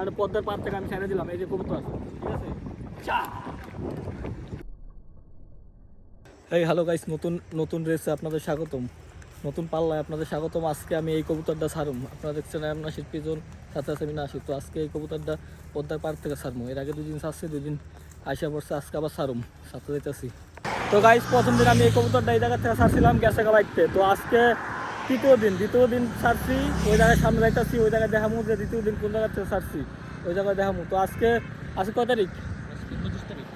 আর পদ্মার পার থেকে আমি ছেড়ে দিলাম, এই যে কবুতর ঠিক আছে? চা! এই হ্যালো গাইস নতুন নতুন রেসে আপনাদের স্বাগতম। নতুন পাল্লায় আপনাদের স্বাগতম। আজকে আমি এই কবুতরটা ছাড়ুম। আপনারা দেখছেন আমি নাসির পিজন সাথে আছে আমি নাসির তো আজকে এই কবুতরটা পদ্মার পার থেকে ছাড়বো। এর আগে দুদিন ছাড়ছি, দুদিন আইসা পড়ছে, আজকে আবার ছাড়ুম। সাথে যেতেছি তো গাইস প্রথম দিন আমি এই কবুতরটা এই জায়গা থেকে ছাড়ছিলাম গ্যাসে বাইকতে তো আজকে তৃতীয় দিন দ্বিতীয় দিন ছাড়ছি ওই জায়গায় সামনে যাইতেছি ওই জায়গায় দেখামু যে দ্বিতীয় দিন কোন জায়গা থেকে ছাড়ছি ওই জায়গায় দেখামু। তো আজকে আজকে কয় তারিখ?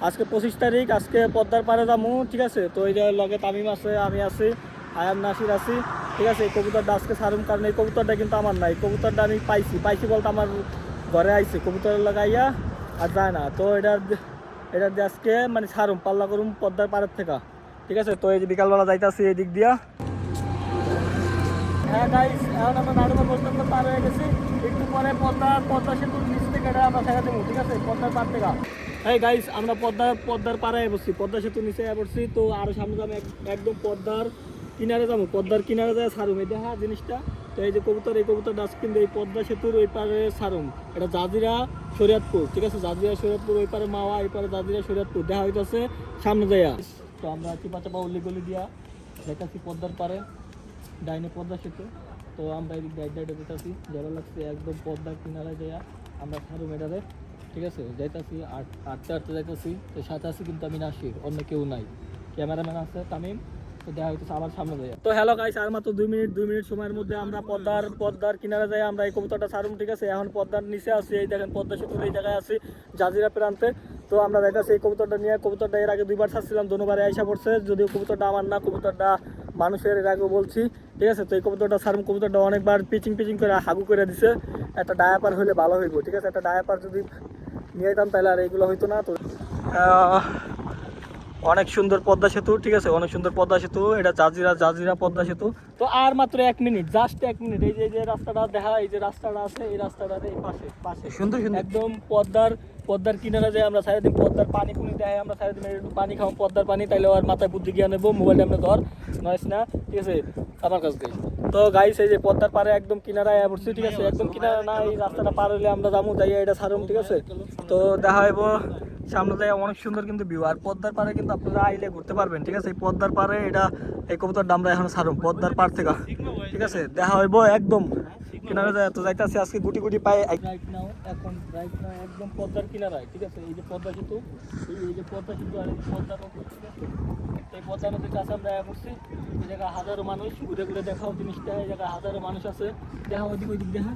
আজকে পঁচিশ তারিখ। আজকে পদ্মার পাড়ে যাব ঠিক আছে? তো এই লগে তামিম আছে আমি আছি আয়াম নাসির আছি ঠিক আছে? এই কবুতরটা আজকে ছাড়ুম কারণ এই কবুতরটা কিন্তু আমার নাই। কবুতরটা আমি পাইছি পাইছি বলতে আমার ঘরে আইছে কবুতর লাগাইয়া আর যায় না। তো এটার এটা আজকে মানে ছাড়ুম পাল্লা করুম পদ্মার পাড়ের থেকে ঠিক আছে? তো এই যে বিকালবেলা যাইতাছি এই দিক দিয়া। হ্যাঁ গাইস এখন আমরা পার হয়ে গেছি। পরে সেতুর নিচ থেকে আমরা দেবো, ঠিক আছে? পার থেকে। গাইস আমরা পদ্মার পদ্মার পাড়ায় বসছি। পদ্মা সেতু নিচে বসছি, তো সামনে যাব এক- একদম কিনারে যাব। কিনারে যায় এই দেখা জিনিসটা? তো এই যে এই ডাস্টবিন এই সেতুর এটা জাজিরা ঠিক আছে? জাজিরা জাজিরা দেখা সামনে তো আমরা চিপা দিয়া দেখাচ্ছি পদ্মার পারে ডাইনে পদ্মা সেতু। তো আমরা এদিক ডাইট ডাইটে যেতেছি যারা লাগছে, একদম পদ্মার কিনারে যাইয়া আমরা সারু মেডারে ঠিক আছে? যাইতাছি আট আটটা আটটা যাইতাছি। তো সাথে আছি কিন্তু আমি নাসির, অন্য কেউ নাই। ক্যামেরাম্যান আছে তামিম। তো দেখা হইতেছে আবার সামনে যাই তো হ্যালো গাইস আর মাত্র দুই মিনিট দুই মিনিট সময়ের মধ্যে আমরা পদ্মার পদ্মার কিনারে যাই আমরা এই কবুতরটা ছাড়ুম ঠিক আছে? এখন পদ্মার নিচে আছি, এই দেখেন পদ্মা সেতুর এই জায়গায় আছি, জাজিরা প্রান্তে। তো আমরা দেখাচ্ছি এই কবুতরটা নিয়ে। কবুতরটা এর আগে দুইবার ছাড়ছিলাম দুবারে আইসা পড়ছে। যদিও কবুতরটা আমার না, কবুতরটা মানুষের, এর আগেও বলছি। ঠিক আছে? তো এই কবুতরটা সার্ম কবুতরটা অনেকবার পিচিং পিচিং করে হাগু করে দিছে। একটা ডায়াপার হলে ভালো হইব, ঠিক আছে? একটা ডায়াপার যদি নিয়ে যেতাম তাহলে আর এইগুলো হইতো না তো। অনেক সুন্দর পদ্মা সেতু ঠিক আছে? অনেক সুন্দর পদ্মা সেতু এটা জাজিরা জাজিরা পদ্মা সেতু। তো আর মাত্র এক মিনিট জাস্ট এক মিনিট। এই যে যে রাস্তাটা দেখা এই যে রাস্তাটা আছে এই রাস্তাটার এই পাশে পাশে। সুন্দর সুন্দর। একদম পদ্মার পদ্মার কিনারে যে আমরা সারাদিন পদ্মার পানি পুনি দেয় আমরা সারাদিন একটু পানি খাও পদ্মার পানি তাইলে আর মাথায় বুদ্ধি গিয়ে নেব মোবাইলটা আমরা ধর নয়স না ঠিক আছে? আমার কাছে তো গাইস এই যে পদ্মার পারে একদম কিনারায় পড়ছি ঠিক আছে? একদম কিনারা না এই রাস্তাটা পার হলে আমরা যাব যাই এটা সারুম ঠিক আছে? তো দেখা হইব। সামনে যায় অনেক সুন্দর কিন্তু ভিউ আর পদ্মার পারে কিন্তু আপনারা আইলে ঘুরতে পারবেন, ঠিক আছে? এই পদ্মার পারে এটা, এই কবুতর আমরা এখন ছাড়ুম পদ্মার পার থেকে। ঠিক আছে? দেখা হইব একদম। কিনারে আজকে গুটি গুটি পাই নাও এখন একদম কিনারায়, ঠিক আছে? এই যে এই- যে আর এই আমরা করছি। এই হাজারো মানুষ, ঘুরে ঘুরে দেখাও জিনিসটা, এই জায়গায় হাজারো মানুষ আছে। দেখা ওইদিক ওইদিক দেখা।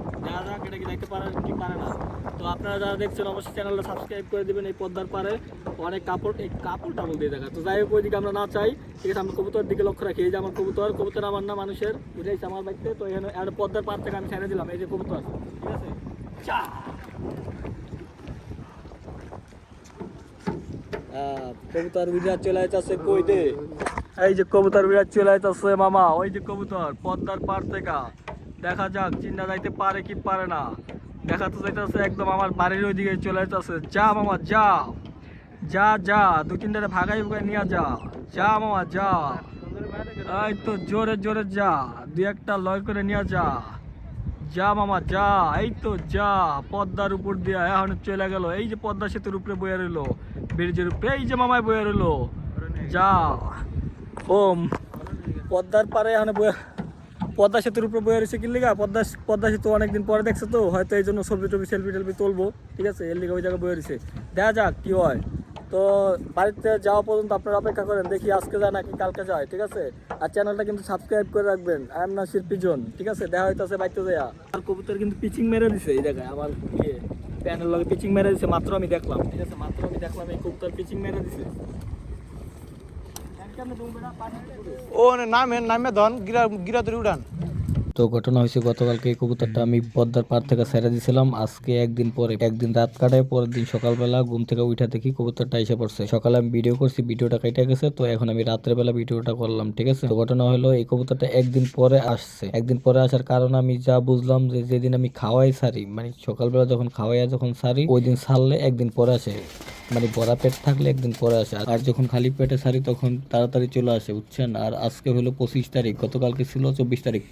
যারা যারা কি দেখতে পারে না। তো আপনারা যারা দেখছেন, অবশ্যই চ্যানেলটা সাবস্ক্রাইব করে দিবেন এই পদ্মার পারে অনেক কাপড়, এই কাপড় টাপড় দিয়ে দেখা। তো যাই হোক, ওইদিকে আমরা না চাই। ঠিক আছে, আমরা কবুতর দিকে লক্ষ্য রাখি। এই যে আমার কবুতর কবুতর আমার না মানুষের। বুঝাইছে আমার বাড়িতে। তো এখানে একটা পদ্মার পার থেকে আমি ছেড়ে দিলাম। এই যে কবুতর ঠিক আছে? চা! কবুতর বিরাট চলে যাচ্ছে কই দে? এই যে কবুতর বিরাট চলে যাচ্ছে মামা। ওই যে কবুতর, পদ্মার পার থেকে। দেখা যাক চিন্তা যাইতে পারে কি পারে না। দেখা তো যাইতেছে একদম আমার বাড়ির ওই দিকে চলে যাচ্ছে যা মামা, যা। যা যা, দু তিনটারে ভাগাই ভাগাই নিয়ে যা। যা মামা, যা। এই তো জোরে জোরে যা। দু একটা লয় করে নিয়ে যা। যা মামা, যা। এই তো যা, পদ্মার উপর দিয়ে এখন চলে গেল। এই যে পদ্মা সেতুর উপরে বয়ে রইল, ব্রিজের উপরে। এই যে মামায় বয়ে রইল। যা। ওম, পদ্মার পারে এখন বয়ে পদ্মা সেতুর উপরে বয়ে রয়েছে কি লিগা? পদ্মা পদ্মা সেতু অনেকদিন পরে দেখছে তো, হয়তো এই জন্য ছবি টবি সেলফি টেলফি তুলবো, ঠিক আছে? এর লিগে ওই জায়গায় বয়ে রয়েছে। দেখা যাক কি হয়। তো বাড়িতে যাওয়া পর্যন্ত আপনারা অপেক্ষা করেন, দেখি আজকে যায় নাকি কালকে যায়, ঠিক আছে? আর চ্যানেলটা কিন্তু সাবস্ক্রাইব করে রাখবেন। আই এম নাসির পিজন ঠিক আছে? দেখা হইতাছে বাইতে দেয়া আর কবুতর কিন্তু পিচিং মেরে দিছে এই জায়গায় আমার ইয়ে প্যানের লগে পিচিং মেরে দিছে, মাত্র আমি দেখলাম, ঠিক আছে? মাত্র আমি দেখলাম এই কবুতর পিচিং মেরে দিছে। তো ঘটনা হয়েছে, গতকালকে এই কবুতরটা আমি পদ্মার পার থেকে ছেড়ে দিয়েছিলাম আজকে একদিন পরে, একদিন রাত কাটায় পরের দিন সকালবেলা ঘুম থেকে উঠা দেখি কবুতরটা এসে পড়ছে। সকালে আমি ভিডিও করছি ভিডিওটা কেটে গেছে, তো এখন আমি রাত্রে বেলা ভিডিওটা করলাম, ঠিক আছে? তো ঘটনা হলো, এই কবুতরটা একদিন পরে আসছে। একদিন পরে আসার কারণ আমি যা বুঝলাম যে যেদিন আমি খাওয়াই সারি মানে সকালবেলা যখন খাওয়াইয়া যখন সারি, ওই দিন সারলে একদিন পরে আসে। মানে ভরা পেট থাকলে একদিন পরে আসে। আর যখন খালি পেটে সারি তখন তাড়াতাড়ি চলে আসে, বুঝছেন? আর আজকে হলো পঁচিশ তারিখ, গতকালকে ছিল চব্বিশ তারিখ।